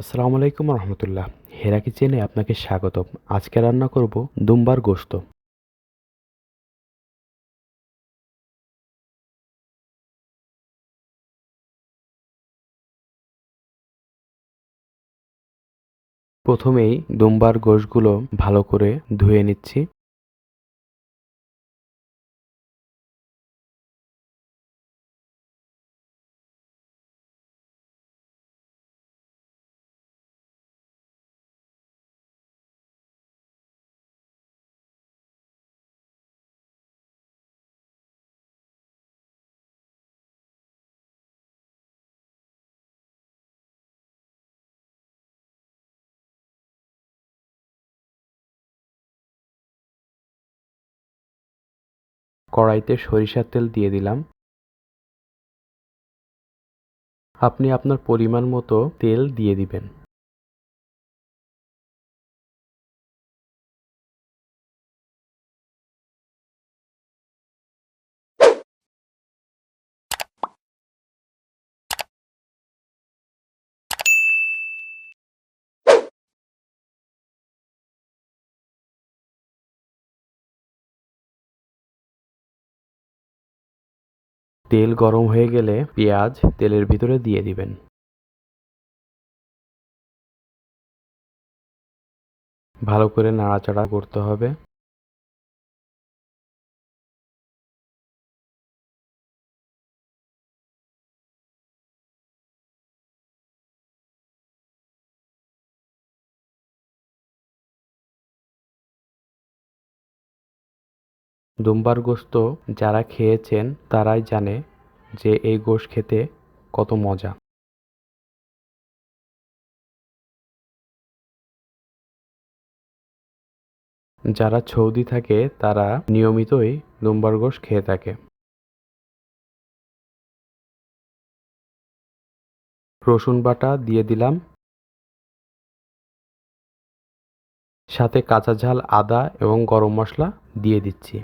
আসসালামু আলাইকুম রহমতুল্লাহ। হেরা কিচেনে আপনাকে স্বাগত আজকে রান্না করব দুম্বার গোশত। প্রথমেই দুম্বার গোশগুলো ভালো করে ধুয়ে নিচ্ছি। কড়াইতে সরিষার তেল দিয়ে দিলাম। আপনি আপনার পরিমাণ মতো তেল দিয়ে দিবেন। তেল গরম হয়ে গেলে পেঁয়াজ তেলের ভিতরে দিয়ে দিবেন। ভালো করে নাড়াচাড়া করতে হবে। দুম্বার গোশত যারা খেয়েছেন তারাই জানে যে এই গোশ খেতে কত মজা। যারা সৌদি থাকে, তারা নিয়মিতই দুম্বার গোশ খেয়ে থাকে। রসুন বাটা দিয়ে দিলাম। সাথে কাঁচা ঝাল, আদা এবং গরম মশলা দিয়ে দিচ্ছি।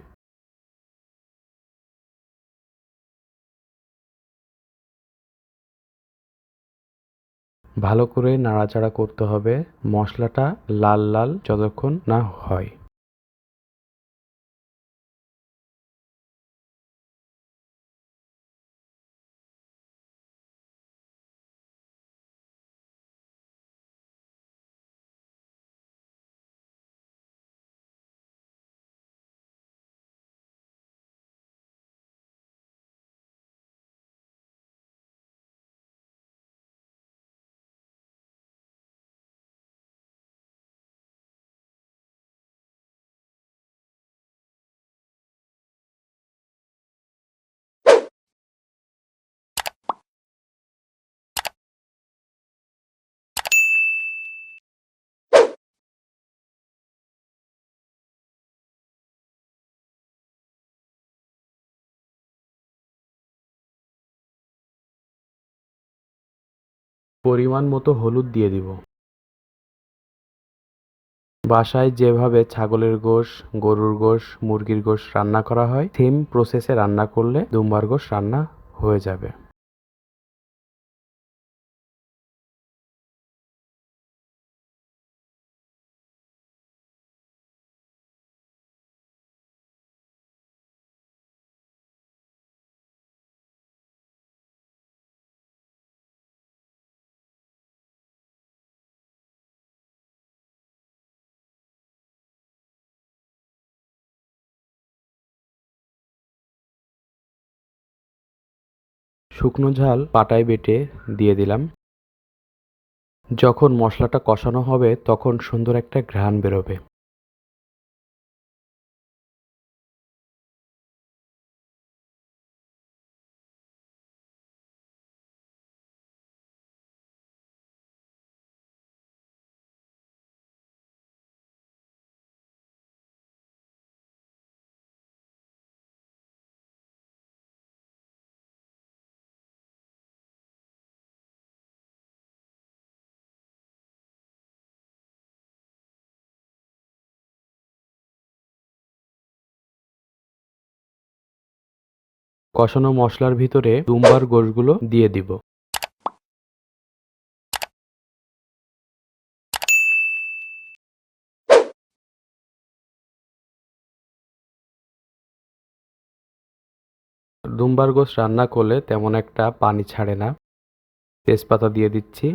ভালো করে নাড়াচাড়া করতে হবে। মশলাটা লাল লাল যতক্ষণ না হয়। পরিমাণ মতো হলুদ দিয়ে দিব। বাসায় যেভাবে ছাগলের গোশ, গরুর গোশ, মুরগির গোশ রান্না করা হয় সেম প্রসেসে রান্না করলে দুম্বার গোশ রান্না হয়ে যাবে। শুকনো ঝাল পাটায় বেটে দিয়ে দিলাম। যখন মশলাটা কষানো হবে, তখন সুন্দর একটা ঘ্রাণ বেরোবে। কষানো মশলার ভিতরে দুম্বার গোশগুলো দিয়ে দিব। দুম্বার গোশ রান্না করলে তেমন একটা পানি ছাড়ে না। তেজপাতা দিয়ে দিচ্ছি।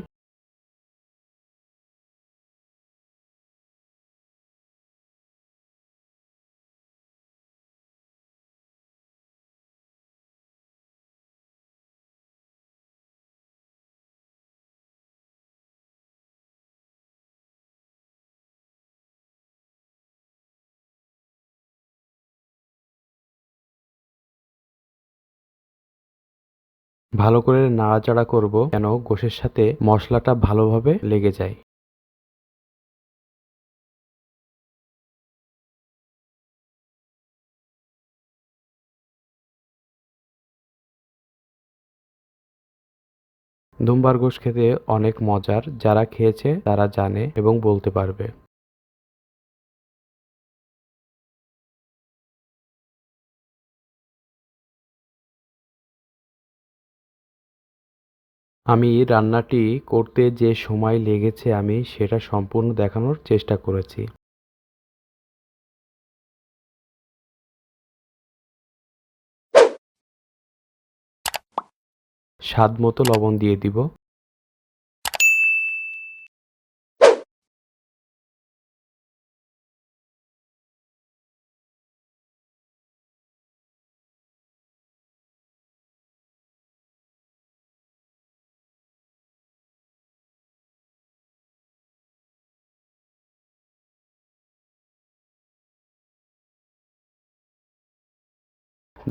ভালো করে নাড়াচাড়া করব যেন গোশের সাথে মশলাটা ভালোভাবে লেগে যায়। দুম্বার গোশ খেতে অনেক মজার, যারা খেয়েছে তারা জানে এবং বলতে পারবে। আমি রান্নাটি করতে যে সময় লেগেছে আমি সেটা সম্পূর্ণ দেখানোর চেষ্টা করেছি। স্বাদ মতো লবণ দিয়ে দিব।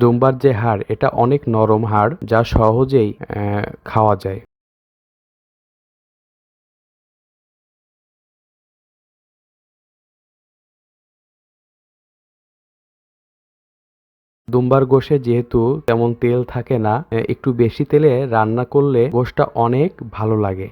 দুম্বার যে হাড়, এটা অনেক নরম হাড় যা সহজেই খাওয়া যায়। দুম্বার গোশে যেহেতু তেমন তেল থাকে না একটু বেশি তেলে রান্না করলে গোশটা অনেক ভালো লাগে।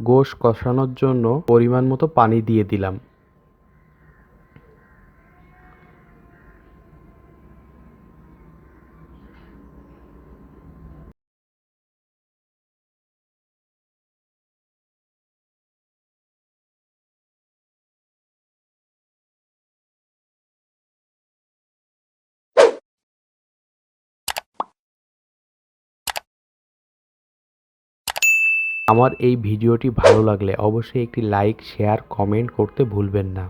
গোশ কষানোর জন্য পরিমাণ মতো পানি দিয়ে দিলাম। আমার এই ভিডিওটি ভালো লাগলে অবশ্যই একটি লাইক, শেয়ার, কমেন্ট করতে ভুলবেন না।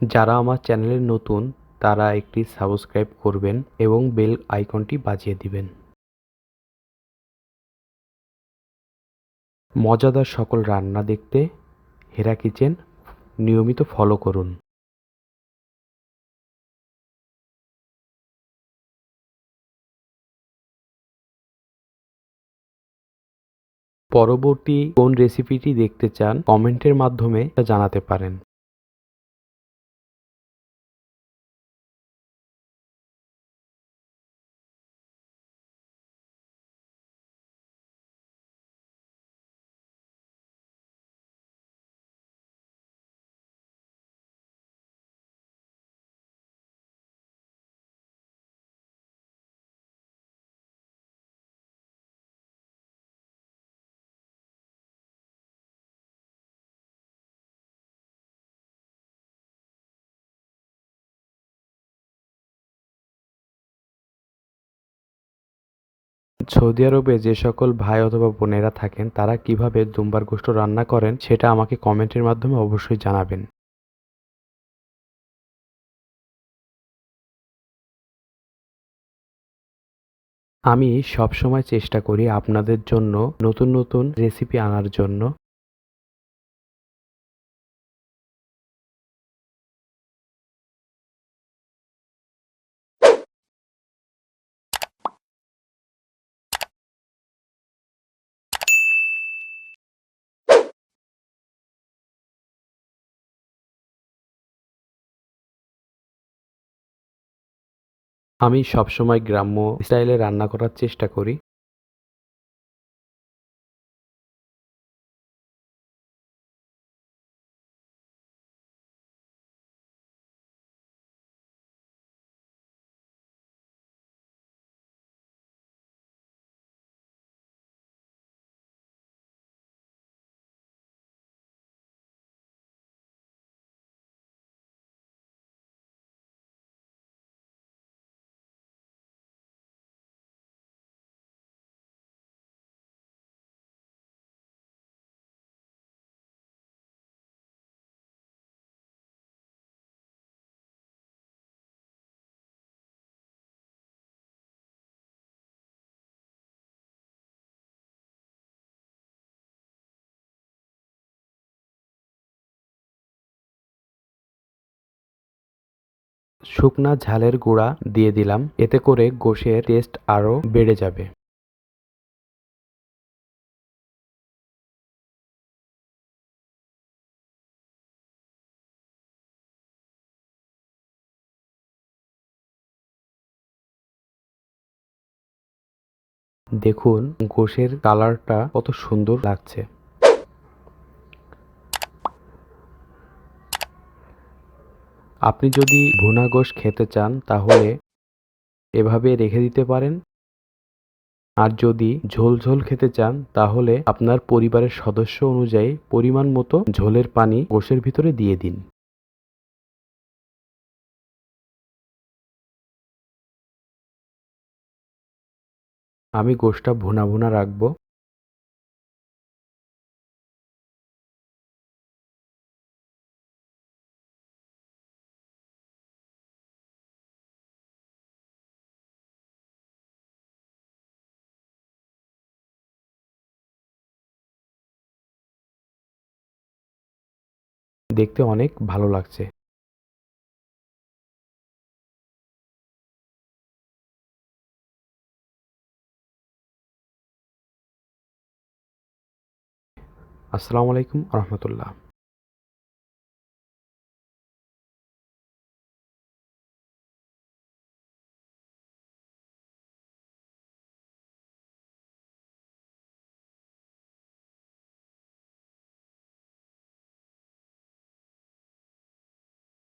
যারা আমার চ্যানেলে নতুন তারা একটি সাবস্ক্রাইব করবেন এবং বেল আইকনটি বাজিয়ে দিবেন। মজাদার সকল রান্না দেখতে হেরা কিচেন নিয়মিত ফলো করুন। পরবর্তী কোন রেসিপিটি দেখতে চান কমেন্টের মাধ্যমে তা জানাতে পারেন। সৌদি আরবে যে সকল ভাই অথবা বোনেরা থাকেন, তারা কীভাবে দুম্বার গোষ্ঠ রান্না করেন সেটা আমাকে কমেন্টের মাধ্যমে অবশ্যই জানাবেন। আমি সবসময় চেষ্টা করি আপনাদের জন্য নতুন নতুন রেসিপি আনার জন্য। আমি সবসময় গ্রাম্য স্টাইলে রান্না করার চেষ্টা করি। শুকনা ঝালের গুঁড়া দিয়ে দিলাম। এতে করে গোশের টেস্ট আরও বেড়ে যাবে। দেখুন, গোশের কালারটা কত সুন্দর লাগছে। আপনি যদি ভুনা গোশ খেতে চান, তাহলে এভাবে রেখে দিতে পারেন। আর যদি ঝোল ঝোল খেতে চান, তাহলে আপনার পরিবারের সদস্য অনুযায়ী পরিমাণ মতো ঝোলের পানি গোশের ভিতরে দিয়ে দিন। আমি গোশটা ভুনা ভুনা রাখব। দেখতে অনেক ভালো লাগছে। আসসালামু আলাইকুম রহমতুল্লাহ।